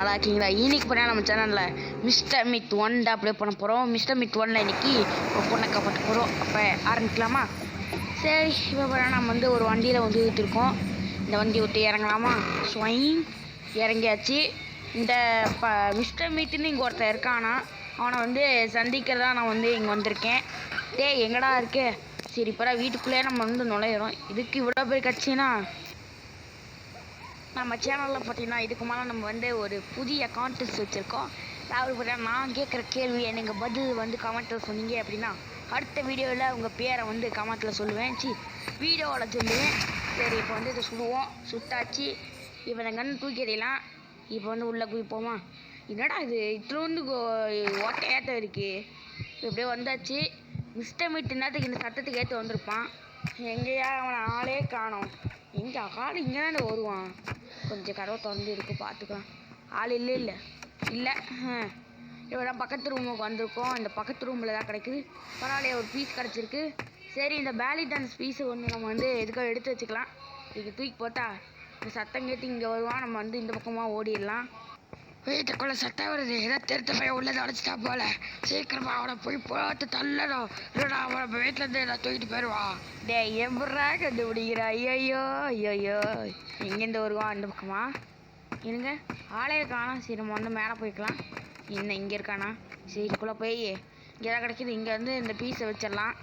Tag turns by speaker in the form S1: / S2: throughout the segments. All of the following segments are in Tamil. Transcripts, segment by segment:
S1: நல்லா இருக்கீங்களா? இன்னைக்கு பண்ணால் நம்ம சேனலில் மிஸ்டர் மித் ஒன் அப்ளை பண்ண போகிறோம் மிஸ்டர் மித் ஒன்னில் இன்னைக்கு ஒரு பொண்ணை காப்பாற்ற போகிறோம் அப்போ ஆரம்பிக்கலாமா? சரி இப்போ பண்ண நம்ம வந்து ஒரு வண்டியில் வந்து ஊற்றிருக்கோம் இந்த வண்டி விட்டு இறங்கலாமா? ஸ்வைன் இறங்கியாச்சு. இந்த ப மிஸ்டர் மீட்டுன்னு இங்கே ஒருத்தன் இருக்கானா? அவனை வந்து சந்திக்கிறதா நான் வந்து இங்கே வந்திருக்கேன். டேய் எங்கடா இருக்கே? சரி இப்போ வீட்டுக்குள்ளேயே நம்ம வந்து நுழையிறோம். இதுக்கு இவ்வளோ பேர் கட்சினா? நம்ம சேனலில் பார்த்தீங்கன்னா இதுக்கு மேலே நம்ம வந்து ஒரு புதிய கான்டெஸ்ட் வச்சுருக்கோம். அதாவது பார்த்தீங்கன்னா நான் கேட்குற கேள்வி எனக்கு பதில் வந்து கமெண்ட்டில் சொன்னீங்க அப்படின்னா அடுத்த வீடியோவில் உங்கள் பேரை வந்து கமெண்ட்டில் சொல்லுவேன். சி வீடியோவில் சொல்லுவேன். சரி இப்போ வந்து இதை சுடுவோம். சுட்டாச்சு. இப்போ இந்த கன் தூக்கி இப்போ வந்து உள்ளே குதிப்போமா என்னடா இது? இத்திலோண்டு ஏற்ற இருக்குது இப்படியே வந்தாச்சு. மிஸ்டர் மீட்டு நேரத்துக்கு இந்த சத்தத்துக்கு ஏற்று வந்திருப்பான். எங்கேயா அவனை ஆளே காணோம். எங்கே ஆள் இங்கே தான் வருவான். கொஞ்சம் கதவை திறந்து இருக்கு பார்த்துக்கலாம். ஆள் இல்லை இல்லை. இல்லை இவன் பக்கத்து ரூமுக்கு வந்திருக்கோம். இந்த பக்கத்து ரூமில் தான் கிடைக்குது. பரவாயில்லையே ஒரு பீஸ் கிடச்சிருக்கு. சரி இந்த பேலி டான்ஸ் பீஸை ஒன்று நம்ம வந்து எதுக்காக எடுத்து வச்சுக்கலாம். இதுக்கு தூக்கி போட்டா இந்த சத்தம் கேட்டு இங்கே வருவான். நம்ம வந்து இந்த பக்கமாக ஓடிடலாம். வீட்டுக்குள்ள சட்டை வருது. ஏதோ திருத்த போய் உள்ளதை அடைச்சிட்டா போல. சீக்கிரமா அவனை போய் போட்டு தள்ளணும். இல்லைடா அவனை வீட்டுல இருந்து நான் தூக்கிட்டு போயிடுவான் டே எப்படா கண்டுபிடிக்கிற. ஐயோ ஐயோ எங்கேருந்து வருவான் அந்த பக்கமா? இருங்க. ஆளே இருக்கானா சரி நம்ம வந்து மேலே போய்க்கலாம். என்ன இங்கே இருக்கானா? சரி இதுக்குள்ளே போய் இங்கே தான் கிடைக்கிது. இங்கே வந்து இந்த பீஸை வச்சிடலாம்.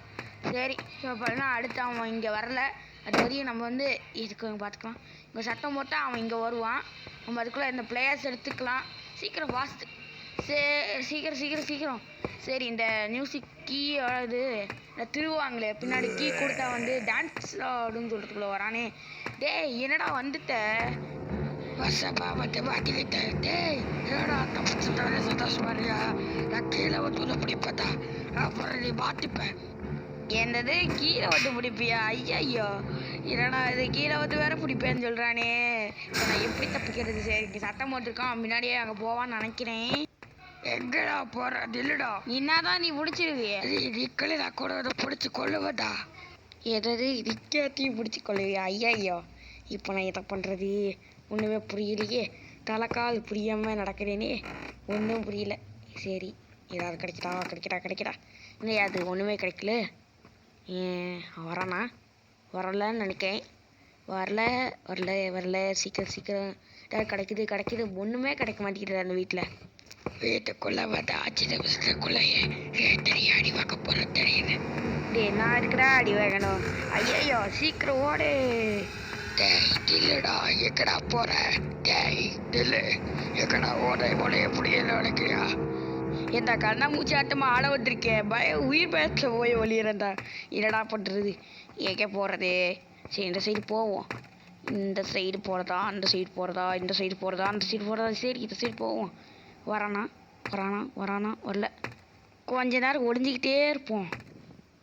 S1: சரி இப்போ அடுத்து அவன் இங்கே வரல. அது வரையும் நம்ம வந்து இதுக்கு பார்த்துக்கலாம். இங்கே சத்தம் போட்டால் அவன் இங்கே வருவான். நம்ம அதுக்குள்ளே இந்த பிளேயர்ஸ் எடுத்துக்கலாம். சீக்கிரம் வாஸ்து சே சீக்கிரம் சீக்கிரம் சீக்கிரம். சரி இந்த மியூசிக் கீ இது இந்த திருவாங்களே பின்னாடி கீ கொடுத்தா வந்து டான்ஸ் ஆடுன்னு சொல்கிறதுக்குள்ளே வரானே. டேய் என்னடா வந்துட்ட? வசப்பா வந்து மாட்டிக்கிட்டேன் டேய் ஏடா சந்தோஷமா சந்தோஷமாரியா நான் கீழே வந்து பிடிப்பதா அப்புறம் நீ மாட்டிப்பேன் என்னது? கீழே வந்து பிடிப்பியா? ஐயையோ. என்னடா இது? கீழே வந்து வேற பிடிப்பேன்னு சொல்கிறானே இப்போ நான் எப்படி தப்பிக்கிறது? சரி சத்தம் போட்டிருக்கான். முன்னாடியே அங்கே போவான்னு நினைக்கிறேன். எங்கடா போற? நில்லுடா. என்னதான் நீ பிடிச்சிருவிய. நிக்கல நான் கூட பிடிச்சி கொள்ளுவதா எதாவது நிக்காத்தையும் பிடிச்சி கொள்ளுவியா ஐயையோ. இப்போ நான் எதை பண்ணுறது ஒன்றுமே புரியலையே. தலைக்கால் புரியாமல் நடக்கிறேனே. ஒன்றும் புரியல. சரி. ஏதாவது கிடைக்குதா? கிடைக்கடா கிடைக்கடா இல்லையா அது ஒன்றுமே கிடைக்கல. ஏன் வரானா வரலன்னு நினைக்கேன் வரல வரல வரல. சீக்கிரம் சீக்கிரம். கிடைக்குது கிடைக்குது. ஒன்றுமே கிடைக்க மாட்டேங்குது அந்த வீட்டில் வீட்டுக்குள்ளே வந்து அஞ்சு நிமிஷத்துக்குள்ளேயே தெரியும் அடி வாங்க போகிற தெரியுது. டே நான் இருக்கிறா அடி வாங்கணும்? ஐயோ சீக்கிரம் ஓடு. டேய் நில்லுடா. போகிற போற? டேய் நில்லு. எக்கடா ஓட? ஓட எப்படி நினைக்கிறியா நினைக்கிறியா இந்த கண்ணாமூச்சி ஆட்டமா ஆட வந்திருக்கேன் பய உயிர் பயத்தில் போய் ஒளியிறந்தா என்னடா பண்ணுறது எங்கே போகிறதே சரி இந்த சைடு போவோம். இந்த சைடு போகிறதா அந்த சைடு போகிறதா இந்த சைடு போகிறதா அந்த சைடு போகிறதா சரி இந்த சைடு போவோம். வரானா? வரானா? வரானா? வரல. கொஞ்ச நேரம் ஒளிஞ்சிக்கிட்டே இருப்போம்.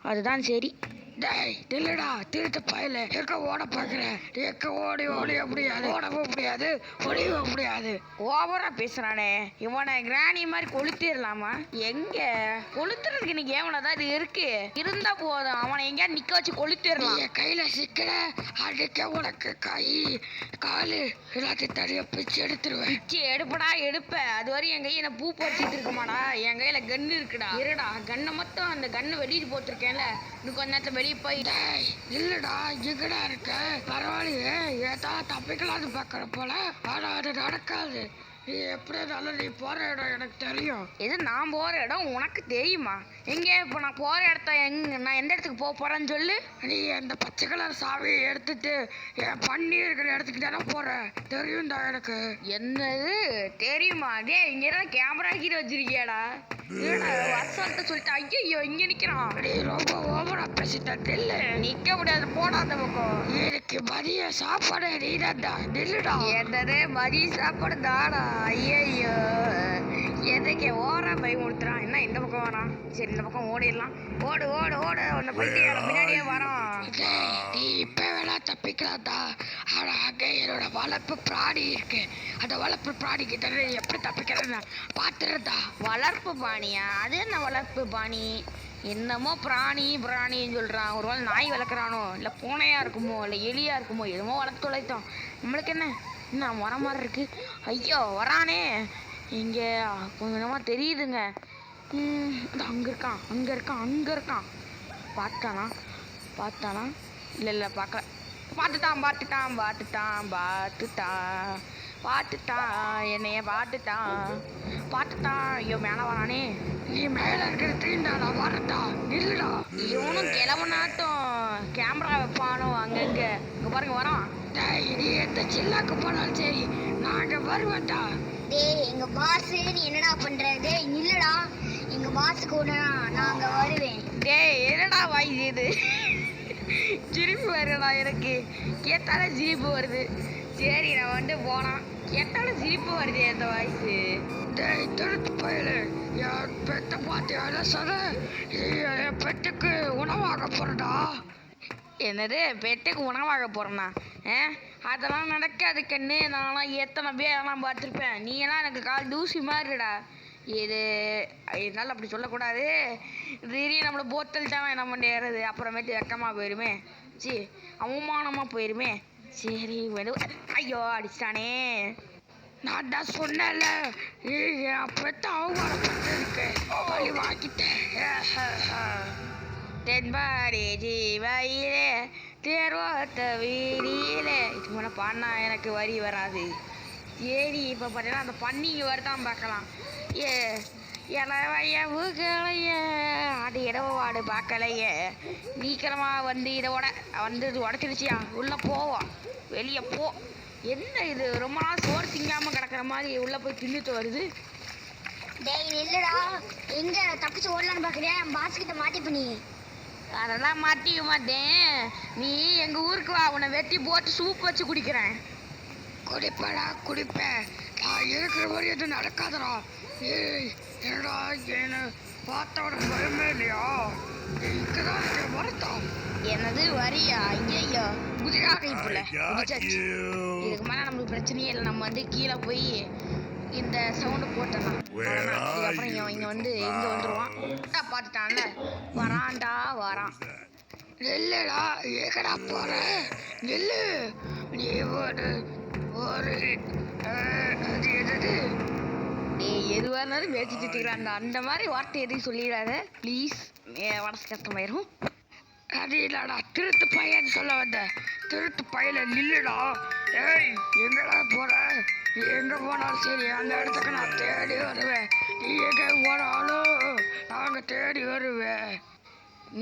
S1: அதுதான் சரி. டேய் நில்லுடா. திருட்டு பயல. எங்க ஓட பாக்குற எங்க ஓடி ஓடிய முடியாது. ஓடவும் முடியாது. ஒளியவும் முடியாது. ஓவரா பேசுறானே. இவனை கிராணி மாதிரி கொளுத்திடலாமா? எங்க? கொளுத்துறதுக்கு இன்னைக்கு ஏவனதான் இது இருக்கு? இருந்தா போதும். அவனை எங்கேயா நிக்க வச்சு கொளுத்திடலாம். என் கையில சிக்கல அடிக்க உனக்கு கை காலு எல்லாத்தையும் தனியா பிச்சு எடுத்துருவேன். பிச்சு எடுப்படா எடுப்ப. அது வரையும் என் கையை பூ பறிச்சிட்டு இருக்கமாடா. என் கையில கன்னு இருக்குடா. இருடா. கண்ணை மட்டும் அந்த கண்ணு வெளியே போட்டிருக்கேன்ல. இன்னும் கொஞ்ச நேரத்துல வெளியே போய் இல்லடா இருக்க. பரவாயில்லையே ஏதா தப்பிக்கலாம்னு பார்க்குற போல. ஆனா அது நடக்காது. எப்படி இருந்தாலும் நீ போற இடம் எனக்கு தெரியும். இது நான் போற இடம் உனக்கு தெரியுமா? எங்க? இப்போ நான் போற இடத்த எங்க நான் எந்த இடத்துக்கு போக போறேன்னு சொல்லு. நீ அந்த பச்சை கலர் சாவியை எடுத்துட்டு என் பண்ணி இருக்கிற இடத்துக்கு தானே போற? தெரியும் தான் எனக்கு. என்னது? தெரியுமா? டே இங்க எல்லாம் கேமரா கீழே வச்சிருக்கியாடா? வருஷத்தை சொல்லிட்டு ஐயோ இங்க நிக்கிறான். ரொம்ப ஓவரா பேசிட்ட நில்லு. நிக்க முடியாது போடா அந்த பக்கம். எனக்கு மதிய சாப்பாடு நீ நில்லுடா. என்னது? மதிய சாப்பாடு தாடா ஐயோ எதுக்கு? ஓரா பயமுறுத்துறான் என்ன இந்த பக்கம் வரான் சரி இந்த பக்கம் ஓடிடலாம். ஓடு ஓடு ஓடு. உன்னை போயிட்டு பின்னாடியே வரோம். நீ இப்ப வேணா தப்பிக்கலாம்டா. ஆனா அங்க என்னோட வளர்ப்பு பிராணி இருக்கு. அந்த வளர்ப்பு பிராணி கிட்ட எப்படி தப்பிக்கிறேன்னு பாத்துறதா வளர்ப்பு பாணியா அது என்ன வளர்ப்பு பாணி என்னமோ பிராணி பிராணின்னு சொல்றான். ஒருவேளை நாய் வளர்க்குறானோ? இல்லை பூனையா இருக்குமோ? இல்லை எலியா இருக்குமோ? எதுமோ வளர்த்து தொலைத்தோம் நம்மளுக்கு என்ன? என்ன வர மாதிரி இருக்கு? ஐயோ வரானே. இங்கே கொஞ்சமாக தெரியுதுங்க. ம், அங்கே இருக்கான் அங்கே இருக்கான் அங்கே இருக்கான். பார்த்தானா பார்த்தானா இல்லை இல்லை பார்க்கல. பார்த்துட்டான் பார்த்துட்டான் பார்த்துட்டான் பார்த்துட்டான். பார்த்துட்டான் என்னைய பார்த்துட்டான். பார்த்துட்டான். ஐயோ மேலே வரானே. நீ மேலே இருக்கிற தீண்டாடா வரட்டா. இல்லடா இவனும் கிளம்புனாட்டும். கேமரா வைப்பானோ அங்கங்கே. இங்கே பாருங்க வரான். டேய் நீ எந்த சில்லாக்கு போனாலும் சரி நாங்க வருவேன்டா
S2: டேய் எங்க பாஸ் நீ என்னடா பண்ற? டேய் நில்லுடா. எங்க ஒண்ணுனா நான் அங்க வருவேன்.
S1: டேய் என்னடா வாய் இது? சிரிப்பு வருடா எனக்கு. கேட்டாலே சிரிப்பு வருது. சரி நான் வந்து போனான். கேட்டாலும் சிரிப்பு வருது அந்த வாய்ஸு டேய் திருட்டு பயலு. என் பெத்த பாத்தியால சொல்ல என் பெட்டுக்கு உணவாக போறடா. என்னது பெட்டுக்கு உணவாக போகிறேண்ணா ஆ? அதெல்லாம் நடக்காது கண்ணு. நான்லாம் எத்தனை பேரெல்லாம் பார்த்துருப்பேன். நீ எல்லாம் எனக்கு கால் தூசி மாதிரிடா இது என்னால் அப்படி சொல்லக்கூடாது. திடீர்னு நம்மளை போத்தல் தான் என்ன பண்ணிடுறது? அப்புறமேட்டு வெக்கமாக போயிருமே. சி அவமானமாக போயிருமே. சரி ஐயோ அடிச்சிட்டானே. நான் தான் சொன்னேன்ல. ஏய், அவமானப்பட்டிருக்கேன். வாங்கிட்டேன். தென்பாடி ஜீவையிலே தேர்வாத்த வீடியிலே இது முன்ன பாடினா எனக்கு வரி வராது. சரி இப்போ பார்த்தீங்கன்னா அந்த பன்னிங்க வருதான் பார்க்கலாம். ஏ இளவைய ஊக்கலைய அது இடவாடு பார்க்கலையே. நீக்கிரமா வந்து இதோட வந்து இது உடச்சிருச்சியா? உள்ளே போவோம் வெளியே போ. என்ன இது? ரொம்ப நாள் சோறு திங்காமல் கிடக்கிற மாதிரி உள்ளே போய் தின்னுட்டு வருது.
S2: டேய் இல்லைடா எங்கே தப்பிச்சு ஓடலான்னு பார்க்குறியா என் பாஸ் கிட்ட மாட்டிப்பு நீ.
S1: அதெல்லாம் மாட்டிக்க மாட்டேன் நீ எங்கள் ஊருக்கு வா உன்னை வெட்டி போட்டு சூப் வச்சு குடிக்கிறேன். குடிப்படா குடிப்பேன் நான் இருக்கிற வரையும் எதுவும் நடக்காதடா. ஏய் என்னடா என்ன பார்த்த உடனே பயமே இல்லையா? இங்கே தான் இருக்கிற வரத்தா என்னது வரியா? ஐயோ குதிராக இப்பல இதுக்கு மேலே நம்மளுக்கு பிரச்சனையே இல்லை. நம்ம வந்து கீழே போய் இந்த சவுண்டு போட்டலாம் அப்புறம் இங்க இங்க வந்து இங்க வந்துருவான். கரெக்டா பார்த்துட்டான்ல? வரான்டா வரான். நெல்லுடா எங்கடா போற? நெல்லு. நீ ஒரு ஒரு அது என்னது? நீ எதுவாக இருந்தாலும் பேசிட்டு இருக்கிறான் அந்த மாதிரி வார்த்தை எதையும் சொல்லிடாத. ப்ளீஸ் மனசு கஷ்டமாயிரும் அது இல்லடா திருட்டு பையன் சொல்ல வந்த. திருட்டு பையல நில்லுடா. ஏய் எங்கடா போற? எங்க போனாலும் சரி அந்த இடத்துக்கு நான் தேடி வருவேன். நீ எங்க போனாலும் நாங்கள் தேடி வருவேன்.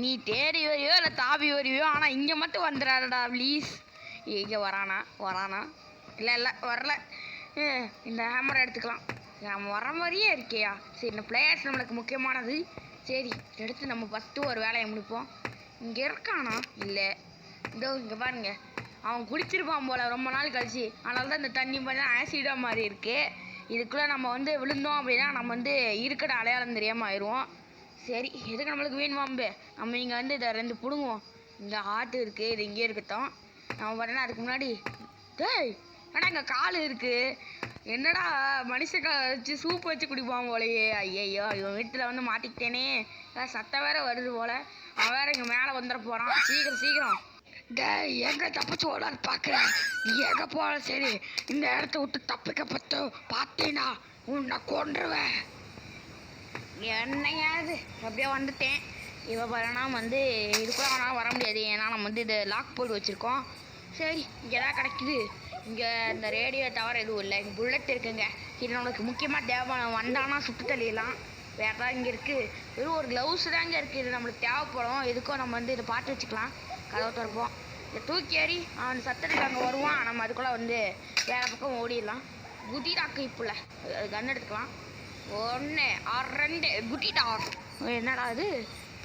S1: நீ தேடி வரையோ இல்லை தாவி வருவியோ ஆனால் இங்கே மட்டும் வந்துடாதடா ப்ளீஸ் இங்கே வரானா வரானா? இல்லை இல்லை வரல. இந்த ஹேமரை எடுத்துக்கலாம். நம்ம வர மாதிரியே இருக்கியா? சரி இந்த பிளேயர்ஸ் நம்மளுக்கு முக்கியமானது. சரி எடுத்து நம்ம ஃபஸ்ட்டு ஒரு வேலையை முடிப்போம். இங்கே இருக்கானா? இல்லை. இதோ இங்கே பாருங்கள் அவன் குடிச்சிருப்பான் போல ரொம்ப நாள் கழிச்சு. அதனால தான் இந்த தண்ணி பார்த்தா ஆசிடாக மாதிரி இருக்குது இதுக்குள்ளே நம்ம வந்து விழுந்தோம் அப்படின்னா நம்ம வந்து இருக்கிற அடையாளம் தெரியாமல் ஆயிடுவோம். சரி எதுக்கு நம்மளுக்கு வீண் வம்பு? நம்ம இங்கே வந்து இதை ரெண்டு பிடுங்குவோம். இங்கே ஆட்டு இருக்குது இது இங்கே இருக்கட்டும். நம்ம பார்த்தீங்கன்னா அதுக்கு முன்னாடி. டேய் ஆனால் இங்கே கால் இருக்குது என்னடா மனுஷக்கால வச்சு சூப் வச்சு குடிப்பான் போலையே? ஐயையோ இவன் வீட்டில் வந்து மாட்டிக்கிட்டேனே. அதான் சத்தம் வேற வருது போல. அவன் வேற இங்கே மேலே வந்துட போகிறான் சீக்கிரம் சீக்கிரம். டேய் எங்கே தப்பிச்சு ஓடான்னு பார்க்குறேன் நீ எங்கே போனாலும் சரி இந்த இடத்த விட்டு தப்பிக்க பத்து பார்த்தீங்கன்னா உன்னை கொன்றுவேன். என்னையாது அப்படியே வந்துட்டேன். இவ பாருனா வந்து இதுக்குள்ள வேணாலும் வர முடியாது. ஏன்னா நம்ம வந்து இதை லாக் போட்டு வச்சுருக்கோம். சரி இங்கே தான் கிடைக்குது. இங்கே இந்த ரேடியோ தவிர எதுவும் இல்லை. இங்கே புல்லட் இருக்குங்க. இது நம்மளுக்கு முக்கியமாக தேவை வந்தானா சுட்டு தள்ளிடலாம். வேறு தான் இங்கே இருக்குது வெறும் ஒரு க்ளவுஸ் தாங்க இருக்குது இது நம்மளுக்கு தேவைப்படும். எதுக்கும் நம்ம வந்து இதை பார்த்து வச்சுக்கலாம். கதவை திறப்போம். இதை தூக்கி ஏறி அவன் சத்தத்துக்கு அங்கே வருவான். நம்ம அதுக்குள்ளே வந்து வேறு பக்கம் ஓடிடலாம். குதிராக்கு இப்புல. கன் எடுத்துக்கலாம். ஒன்று ரெண்டு. குட்டிடா என்னடா இது?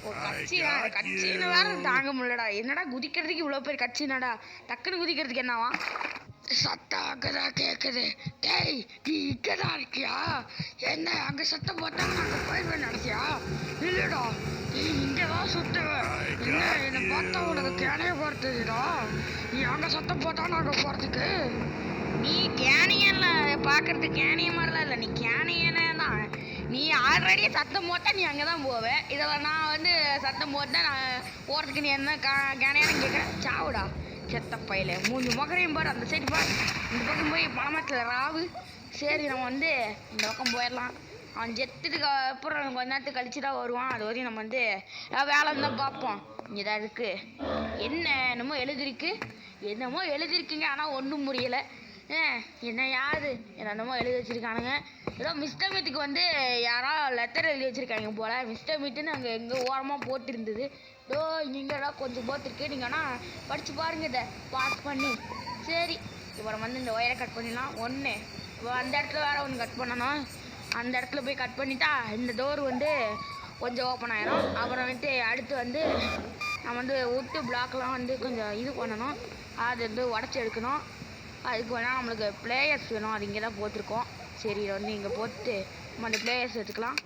S1: ஓ கட்சியா கட்சின்னு வேற தாங்க முடியலடா. என்னடா குதிக்கிறதுக்கு இவ்வளோ பேர் கட்சினடா டக்குன்னு குதிக்கிறதுக்கு என்னவா? சத்தம் அங்கதான் கேட்குது டேய் நீ இங்கதான் இருக்கியா? என்ன அங்க சத்தம் போட்டா நாங்க போயிடுவேன் நினைச்சியா இல்லடா நீ இங்கதான் சுத்துவேன் என்ன என்னை பார்த்தா உனக்கு கிணைய போறதுடா நீ அங்க சத்தம் போட்டா நாங்க போறதுக்கு? நீ கேனியன்ல பார்க்கறது கேனிய மாதிரிலாம் இல்லை. நீ கேனியனே தான். நீ ஆல்ரெடி சத்தம் போட்டால் நீ அங்கே தான் போவ. இதில் நான் வந்து சத்தம் போட்டேன் நான் போகிறதுக்கு நீ என்ன கா கேனியானு கேட்குறேன் சாவுடா. செத்த பையில. மூணு மகரையும் பாரு அந்த சைடு பாரு. இந்த பக்கம் போய் பணமரத்தில் ராவு. சரி நம்ம வந்து இந்த பக்கம் போயிடலாம். அவன் செத்துட்டுக்கு அப்புறம் கொஞ்ச நேரத்துக்கு கழிச்சு தான் வருவான். அது வரையும் நம்ம வந்து வேலை இருந்தால் பார்ப்போம். இங்கே தான் இருக்குது என்ன என்னமோ எழுதிருக்கு. என்னமோ எழுதிருக்கீங்க ஆனால் ஒன்றும் முடியலை ஏ என்ன யாரு? என்னென்னமோ எழுதி வச்சுருக்கானுங்க. ஏதோ மிஸ்டர் மீட்டுக்கு வந்து யாரோ லெட்டர் எழுதி வச்சிருக்காங்க போல். மிஸ்டர் மீட்டுன்னு அங்கே எங்கே ஓரமாக போட்டிருந்தது. டோ நீங்களா கொஞ்சம் போட்டிருக்கு நீங்கள் ஆனால் படித்து பாருங்க இதை. பாஸ் பண்ணி. சரி. இப்போ நம்ம வந்து இந்த ஒயரை கட் பண்ணிடலாம். ஒன்று அந்த இடத்துல வேறு ஒன்று கட் பண்ணணும். அந்த இடத்துல போய் கட் பண்ணிட்டா இந்த டோர் வந்து கொஞ்சம் ஓப்பன் ஆகிடும் அப்புறம் வந்துட்டு அடுத்து வந்து நம்ம வந்து விட்டு பிளாக்லாம் வந்து கொஞ்சம் இது பண்ணணும். அது வந்து உடச்சி எடுக்கணும். அதுக்கு வேணால் நம்மளுக்கு பிளேயர்ஸ் வேணும். அது இங்கே தான் போத்திருக்கோம் சரி வந்து இங்கே போட்டு நம்ம அந்த பிளேயர்ஸ் எடுத்துக்கலாம்.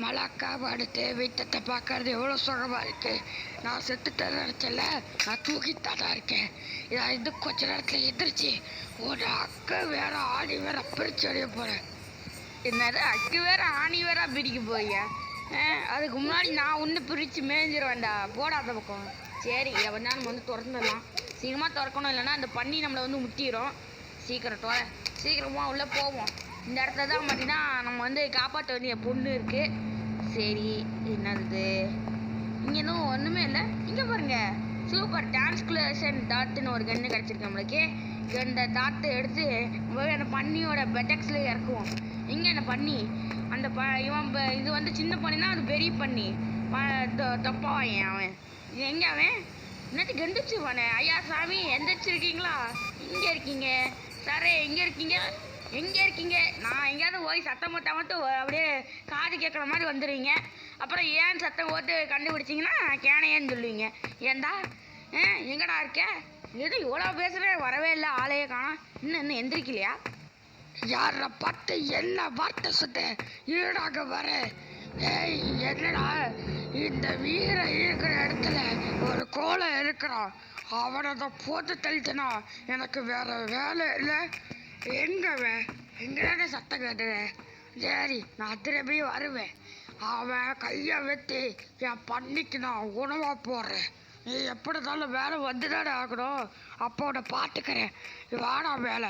S1: மலாக்கா படுத்து வீட்டத்தை பார்க்கறது எவ்வளோ சுகமாக இருக்குது நான் செத்துட்டேன்னு நினச்சல நான் தூக்கிட்டு தான் இருக்கேன். இதை இது கொஞ்ச நேரத்தில் எதிர்ச்சி ஒரு அக்கா வேற ஆடி வேற பிரிச்சு அடைய போகிறேன் என்னது அக்கு வேற ஆணி வேற பிரிக்க போய் அதுக்கு முன்னாடி நான் ஒன்று பிரித்து மேய்ஞ்சிருவேன்டா போடாத பக்கம். சரி இதை வந்து நம்ம வந்து திறந்துடலாம். சீக்கிரமாக திறக்கணும் இல்லைன்னா அந்த பண்ணி நம்மளை வந்து முட்டிடும். சீக்கிரம் சீக்கிரமாக உள்ளே போவோம். இந்த இடத்துல தான் பார்த்தீங்கன்னா நம்ம வந்து காப்பாற்ற வேண்டிய பொண்ணு இருக்குது சரி என்னது? இங்கே இன்னும் ஒன்றுமே இல்லை. இங்கே பாருங்க. சூப்பர் டிரான்ஸ்குலேஷன் டாட்டுன்னு ஒரு கன்று கிடச்சிருக்கு நம்மளுக்கு. இந்த டாட்டை எடுத்து போய் அந்த பன்னியோட பெட்டக்ஸில் இறக்குவோம். இங்கே அந்த பன்னி. அந்த ப இவன் இது வந்து சின்ன பண்ணினா அது பெரிய பண்ணி தப்பா வாயன் அவன். இது எங்கே அவன்? என்னத்து கண்டுச்சு வானே ஐயா சாமி எந்திரிச்சிருக்கீங்களா? இங்கே இருக்கீங்க. சாரே எங்கே இருக்கீங்க. எங்கே இருக்கீங்க? நான் எங்கேயாவது போய் சத்தம் போட்டால் மட்டும் அப்படியே காது கேட்குற மாதிரி வந்துடுவீங்க. அப்புறம் ஏன் சத்தம் போட்டு கண்டுபிடிச்சிங்கன்னா கேனையேன்னு சொல்லுவீங்க. ஏன்டா ஆ எங்கடா இருக்க? எது இவ்வளோ பேசுகிறேன் வரவே இல்லை ஆளையே காணோம் இன்னும் இன்னும் எந்திரிக்கலையா? யார பார்த்து என்ன வார்த்தை சொன்ன? ஈடாக வர. ஏய் என்னடா? இந்த வீரன் இருக்கிற இடத்துல ஒரு கோலை இருக்கிறான் அவனை தான் போட்டு தள்ளிட்டனா? எனக்கு வேற வேலை இல்லை. எங்கவ? அவன் எங்கடா சத்தம் கேட்டுறேன் சரி நான் திரும்பி வருவேன். அவன் கையை வெட்டி என் பண்ணிக்கு நான் உணவாக போடுறேன். நீ எப்படி இருந்தாலும் வேலை வந்துதானே ஆகணும். அப்போ உன்னை பார்த்துக்கிறேன். வாடா வேலை.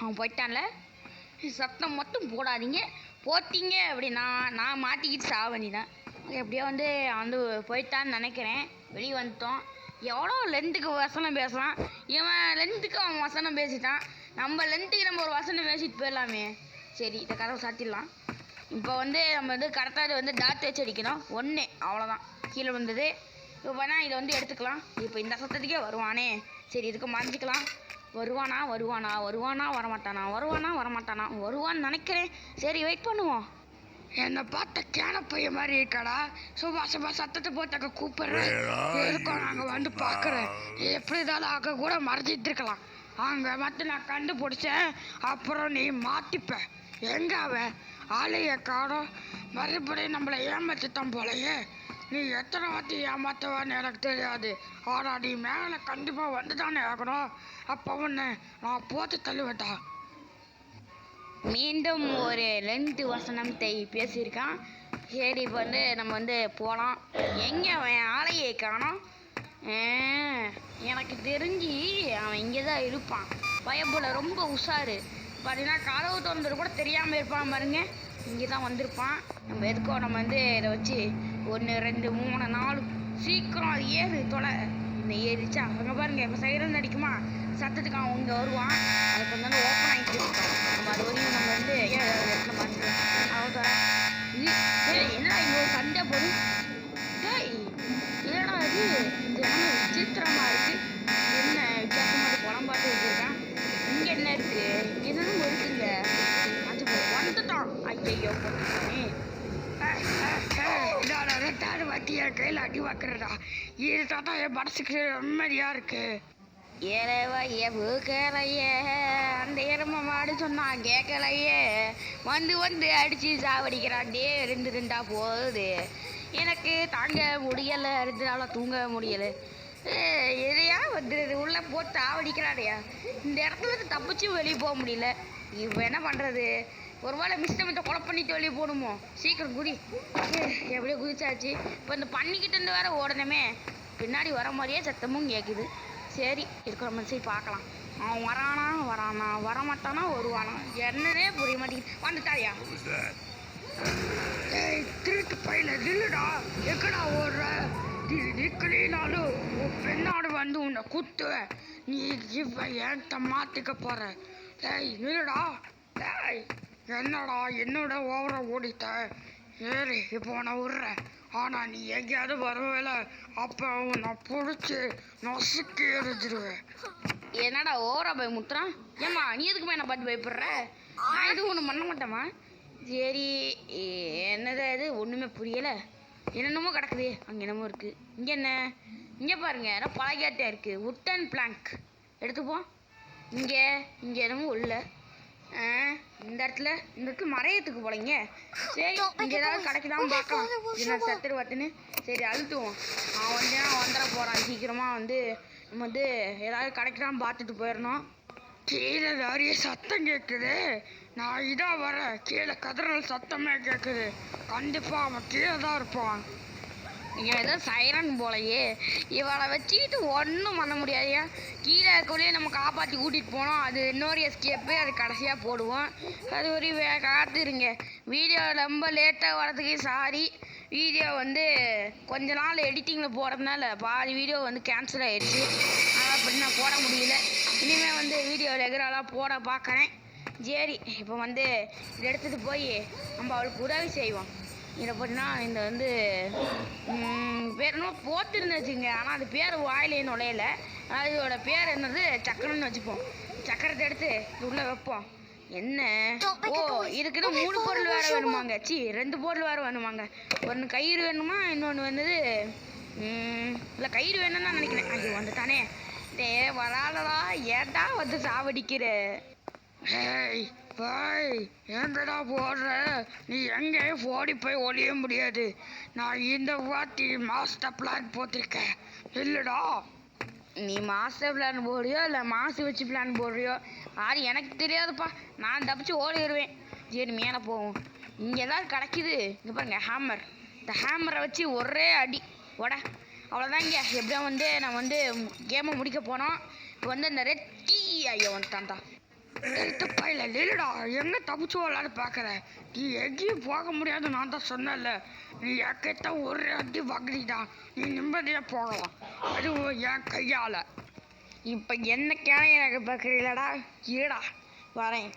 S1: அவன் போயிட்டான்ல? சத்தம் மட்டும் போடாதீங்க. போட்டிங்க அப்படின்னா நான் மாட்டிக்கிட்டு சாக வேண்டியதான் எப்படியோ வந்து வந்து போயிட்டான்னு நினைக்கிறேன். வெளியே வந்துட்டோம். எவ்வளோ லென்த்துக்கு வசனம் பேசலாம்? இவன் லென்த்துக்கு அவன் வசனம் பேசிட்டான். நம்ம லென்த்துக்கு நம்ம ஒரு வசனம் பேசிட்டு போயிடலாமே. சரி இதை கதவை சாத்திடலாம். இப்போ வந்து நம்ம வந்து கரெக்டாக வந்து டாட் வச்சு அடிக்கணும். ஒன்று அவ்வளோதான் கீழே வந்தது இப்போ வேணால் இதை வந்து எடுத்துக்கலாம். இப்போ இந்த சத்தத்துக்கே வருவானே. சரி இதுக்கு மறைஞ்சிக்கலாம் வருவானா வருவானா வருவானா வரமாட்டானா வருவானா வரமாட்டானா. வருவான்னு நினைக்கிறேன். சரி வெயிட் பண்ணுவோம். என்னை பார்த்த கேன பையன் மாதிரி இருக்காடா. சுபா சுபா சத்தத்தை போட்டாக்க கூப்பிடுறேன். இருக்கும் நாங்கள் வந்து பார்க்குறேன். எப்படி இருந்தாலும் அங்கே கூட மறைஞ்சிட்டு இருக்கலாம். அங்கே மட்டும் நான் கண்டுபிடிச்சேன். அப்புறம் நீ மாட்டிப்ப. எங்க அவன் ஆளைய காணோம். மறுபடியும் நம்மளை ஏமாத்திட்டான் போலயே. நீ எத்தனை வாட்டி ஏமாத்துவான்னு எனக்கு தெரியாது. ஆனால் நீ மேலே கண்டிப்பாக வந்து தானே ஆகணும். அப்போ ஒன்று நான் போட்டு தள்ளுவேட்டா மீண்டும் ஒரு லென்த் வசனத்தை பேசியிருக்கான். சரி இப்போ வந்து நம்ம வந்து போகலாம் எங்கே அவன் ஆளையை காணோம். எனக்கு தெரிஞ்சு அவன் இங்கே தான் இருப்பான். பயப்புல ரொம்ப உஷாரு. பார்த்தீங்கன்னா கதவு திறந்துட்டு கூட தெரியாமல் இருப்பான் பாருங்க. இங்கே தான் வந்திருப்பான். நம்ம எதுக்கோ நம்ம வந்து இதை வச்சு ஒன்று ரெண்டு மூணு நாலு சீக்கிரம் அது ஏறு தொலை. இந்த ஏறிச்சா அங்கே பாருங்க இப்போ சைரன் அடிக்குமா? சத்தத்துக்கு அவன் இங்கே வருவான் அது கொஞ்சம் வந்து ஓப்பன் ஆகிட்டு இருக்கும் நம்ம அது வரையும் நம்ம வந்து ஏன் ஒரு இடத்துல மாட்டிக்கலாம் அவன் தரேன் இது டேய், என்னடா இங்கே ஒரு சண்டை போடும் டேய் என்னடா இது இந்த இடம் விசித்திரமா இருக்கு என்ன வித்தியாசமா இருக்கு குழம்பாட்டு வச்சிருக்கான் இங்க என்ன இருக்கு என்னன்னு இருக்குங்க அது வந்துட்டான் ஐயோ ரெண்டாவது வாட்டி என் கையில் அடி வாக்குறடா இது தான் என் மனசுக்கு நிம்மதியா இருக்கு. ஏழைவையே பூக்கலையே அந்த எரும மாடு சொன்னான் கேட்கலையே. வந்து வந்து அடிச்சு சாவடிக்கிறாண்டே இருந்து ரெண்டு ரெண்டா போகுது. எனக்கு தாங்க முடியல. ரெண்டு தூங்க முடியலை. எதையா வந்து உள்ள போட்டு ஆவடிக்கிறாடையா இந்த இடத்துல இருந்து தப்பிச்சு வெளியே போக முடியல. இப்போ என்ன பண்ணுறது ஒரு வேளை மிஸ்டமிட்ட கொலை பண்ணிட்டு வெளியே போகணுமோ? சீக்கிரம் குடி. எப்படியோ குதிச்சாச்சு. இப்போ இந்த பண்ணிக்கிட்டு இருந்து வேற ஓடணுமே. பின்னாடி வர மாதிரியே சத்தமும் கேட்குது சரி இருக்கிற மாதிரி பார்க்கலாம். அவன் வரானா? வரானா? வரமாட்டானா? வருவானா? என்னன்னே புரிய மாட்டேங்குது. வந்துட்டாயா? ஏய் திருட்டு பையில நில்லுடா. எக்கடா ஓடுற? நீ நிக்கலினாலும் உன் பெண்ணாடு வந்து உன்னை குத்துவேன் நீ இப்ப என்கிட்ட மாத்திக்க போற? ஏய் நில்லுடா. ஏய் என்னடா? என்னோட ஓவரா ஓடிட்ட? சரி இப்போ நான் விட்றேன். ஆனால் நீ எங்கேயாவது வருவேல அப்போ நான் பிடிச்சி நசுக்கி எரிஞ்சிருவேன். என்னடா ஓவரா போய் முத்துறான் ஏம்மா நீ எதுக்குமே என்ன பார்த்து பயப்படுற? நான் எதுவும் ஒன்றும் பண்ண மாட்டேம்மா. சரி என்னது அது? ஒன்றுமே புரியலை. என்னென்னமோ கிடக்குது அங்கே என்னமோ இருக்குது இங்கே என்ன? இங்கே பாருங்க ஏன்னா பழகியாத்தான் இருக்குது உட்டன் பிளாங்க் எடுத்துப்போம் இங்கே இங்கே என்னமோ இல்லை ஆ, இந்த இடத்துல இந்த இடத்துல மறையத்துக்கு போலங்க. சரி இங்கே ஏதாவது கிடைக்குதான்னு பார்க்கலாம். என்ன சத்துரு பார்த்துன்னு சரி அழுத்துவோம். அவன் வந்து வந்துட போகிறான் சீக்கிரமாக வந்து நம்ம வந்து ஏதாவது கிடைக்குதான்னு பார்த்துட்டு போயிடணும். கீழே நிறைய சத்தம் கேட்குது நான் இதாக வரேன். கீழே கதறல் சத்தமே கேட்குது கண்டிப்பாக அவன் கீழே தான் இருப்பான். இவன் ஏதோ சைரன் போலையே. இவளை வச்சுக்கிட்டு ஒன்றும் பண்ண முடியாதுயா. கீழே இருக்கவளையே நம்ம காப்பாற்றி கூட்டிகிட்டு போனோம். அது இன்னொரு எஸ்கேப்பு அது கடைசியாக போடுவோம். அது ஒரு வே காத்துருங்க. வீடியோ ரொம்ப லேட்டாக வரதுக்கு சாரி வீடியோ வந்து கொஞ்ச நாள் எடிட்டிங்கில் போடுறதுனால பாதி வீடியோ வந்து கேன்சல் ஆகிடுச்சு அதனால் அப்படி நான் போட முடியல. இனிமேல் வந்து வீடியோ ரெகுலராக போட பார்க்குறேன் சரி இப்போ வந்து இதை எடுத்துகிட்டு போய் நம்ம அவளுக்கு உதவி செய்வோம். இதை பார்த்தீங்கன்னா இந்த வந்து பேர் என்ன போத்துருந்துச்சுங்க ஆனால் அது பேர் வாயிலே நுழையல. அதோட பேர் என்னது? சக்கரம்னு வச்சுப்போம். சக்கரத்தை எடுத்து உள்ளே வைப்போம். என்ன? ஓ இதுக்குன்னு மூணு பொருள் வேறு வேணுமாங்க. சி ரெண்டு பொருள் வேற வேணுமாங்க. ஒன்று கயிறு வேணுமா? இன்னொன்று வந்தது இல்லை கயிறு வேணும்னு தான் நினைக்கிறேன். ஐயோ வந்துட்டானே. டே வராதடா ஏன்டா வந்து சாவடிக்கிற? ஏய் பாய் எங்கடா போடுற? நீ எங்கேயும் ஓடி போய் ஒழிய முடியாது. நான் இந்த வாட்டி மாஸ்டர் பிளான் போட்டிருக்கேன். இல்லைடா. நீ மாஸ்டர் பிளான் போடுறியோ இல்லை மாசு வச்சு பிளான் போடுறியோ? ஆறு எனக்கு தெரியாதுப்பா. நான் தப்பிச்சு ஓடிடுவேன் சரி மேலே போவோம். இங்கே தான் கிடைக்குது. இங்கே பாருங்க ஹேமர் இந்த ஹேமரை வச்சு ஒரே அடி. உட அவ்வளோதாங்க எப்படியும் வந்து நான் வந்து கேமை முடிக்க போனோம். இப்போ வந்து இந்த ரெட் கீ ஐயோ வந்துட்டான்டா பையில இல்லடா எங்க தப்பிச்சு வரலான்னு பார்க்குற நீ எங்கேயும் போக முடியாது நான் தான் சொன்னேன்ல. நீ எக்கிட்ட ஒரு அடி வகடிடா நீ நிம்மதியாக போகலாம். அதுவும் என் கையால். இப்போ என்ன கேன எனக்கு பார்க்குறீங்களடா? ஈடா வரேன்.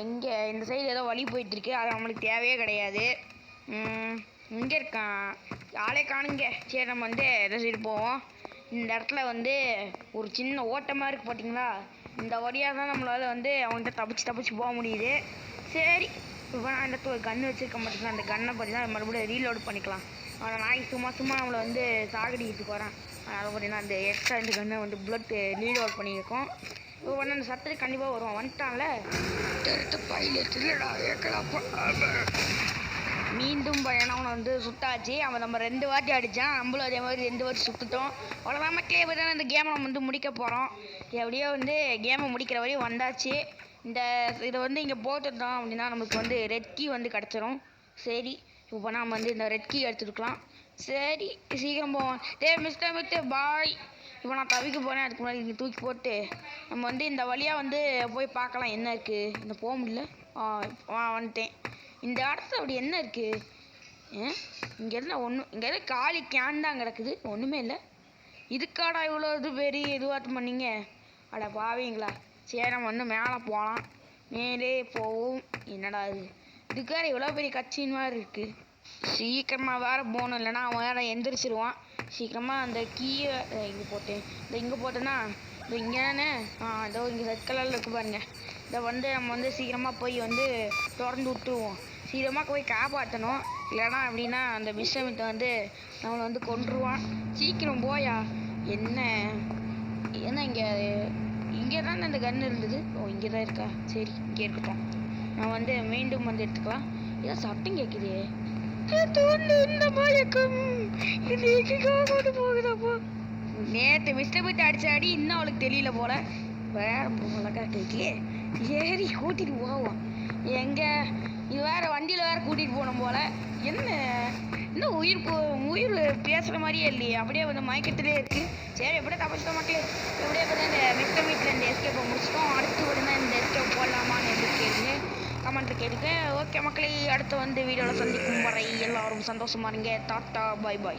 S1: எங்கே இந்த சைடு ஏதோ வழி போயிட்டுருக்கு அது நம்மளுக்கு தேவையே கிடையாது. இங்கே இருக்கான். ஆளே காணுங்க. சரி நம்ம வந்து இந்த சைடு போவோம். இந்த இடத்துல வந்து ஒரு சின்ன ஓட்டமாக இருக்குது பார்த்தீங்களா இந்த வழியாக தான் நம்மளால் வந்து அவன்கிட்ட தப்பிச்சு தப்பிச்சு போக முடியுது. சரி இப்போ நான் இந்த இடத்துல ஒரு கன்று வச்சுருக்க மாட்டேங்க அந்த கன்னை பற்றி தான் மறுபடியும் ரீலோட் பண்ணிக்கலாம். ஆனால் நாய் சும்மா சும்மா நம்மளை வந்து சாகடிக்கிட்டு போகிறான் அதனால் பார்த்தீங்கன்னா அந்த எக்ஸ்ட்ரா ரெண்டு கன்னை வந்து புல்லட் ரீலோட் பண்ணியிருக்கோம். இப்போ வந்து அந்த சத்தத்துக்கு கண்டிப்பாக வருவான். வந்துட்டான்ல? திருட்டு மீண்டும் பயணம் வந்து சுட்டாச்சு அவன் நம்ம ரெண்டு வாட்டி அடித்தான் நம்மளும் அதே மாதிரி ரெண்டு வாட்டி சுட்டுட்டோம் அவ்வளோதான் மக்களே இப்போ இந்த கேமை நம்ம வந்து முடிக்க போகிறோம் எப்படியோ வந்து கேமை முடிக்கிற வரையும் வந்தாச்சு. இந்த இதை வந்து இங்கே போட்டுட்டோம் அப்படின்னா நமக்கு வந்து ரெட் கீ வந்து கிடச்சிரும். சரி இப்போ நாம் வந்து இந்த ரெட் கீ எடுத்துருக்கலாம் சரி சீக்கிரம் போவோம். டே மிஸ்டர் மிஸ்டர் பாய் இப்போ நான் தவிக்க போகிறேன் அதுக்கு முன்னாடி இங்கே தூக்கி போட்டு நம்ம வந்து இந்த வழியாக வந்து போய் பார்க்கலாம். என்ன இருக்குது இந்த போக முடியல. ஆ வந்துட்டேன். இந்த இடத்துல அப்படி என்ன இருக்குது இங்கே என்ன ஒன்றும் இங்கே எல்லாம் காலி கேன் தான் கிடக்குது. ஒன்றுமே இல்லை. இதுக்காடா இவ்வளோ இது பெரிய இதுவாக பண்ணீங்க? அட பாவீங்களா. சரி நம்ம வந்து மேலே போகலாம் மேலே போவோம். என்னடா இது? இதுக்கார இவ்வளோ பெரிய கட்சின் மாதிரி இருக்குது சீக்கிரமாக வேறு போகணும். இல்லைன்னா அவன் வேற எந்திரிச்சிருவான். சீக்கிரமாக அந்த கீயை இங்கே போட்டேன். இந்த இங்கே போட்டேன்னா இந்த இங்கே தானே? ஆ இதோ இங்கே ரெட் கலரில் இருக்கு பாருங்க. இதை வந்து நம்ம வந்து சீக்கிரமாக போய் வந்து திறந்து விட்டுருவோம். சீக்கிரமாக போய் காப்பாற்றணும் இல்லைன்னா அப்படின்னா அந்த விஷமித்தை வந்து நம்மளை வந்து கொன்றுவான். சீக்கிரம் போயா என்ன? ஏன்னா இங்கே? இங்கே தான் அந்த கன் இருந்தது. ஓ இங்கே தான் இருக்கா? சரி இங்கே இருக்கட்டும் நான் வந்து மீண்டும் வந்து எடுத்துக்கலாம். ஏதோ சட்டம் கேட்குதே நேற்று மிஸ்டர் அடிச்ச அடி இன்னும் அவளுக்கு தெரியல போல. வேற போகலக்கா கேட்கலையே. ஏறி கூட்டிட்டு போவான் எங்க இது வேற வண்டியில் வேற கூட்டிட்டு போனோம் போல. என்ன? இன்னும் உயிர் போ- உயிர் பேசுகிற மாதிரியே இல்லையே. அப்படியே வந்து மயக்கத்திலே இருக்குது சரி எப்படியே தப்பிச்சிட்டோம் மாட்டேன் எப்படியே வந்து இந்த மிஸ்டர் வீட்டில் இந்த எஸ்கேப்பை முடிச்சிட்டோம். அடுத்து வந்து இந்த எஸ்கேப் போடலாமான்னு எப்படி கேளுங்க கமெண்ட்டில் கேளுங்க ஓகே மக்களே அடுத்து வந்து வீடியோவில் சந்திக்கும் வரை எல்லாரும் சந்தோஷமா இருங்க. டாட்டா பாய் பாய்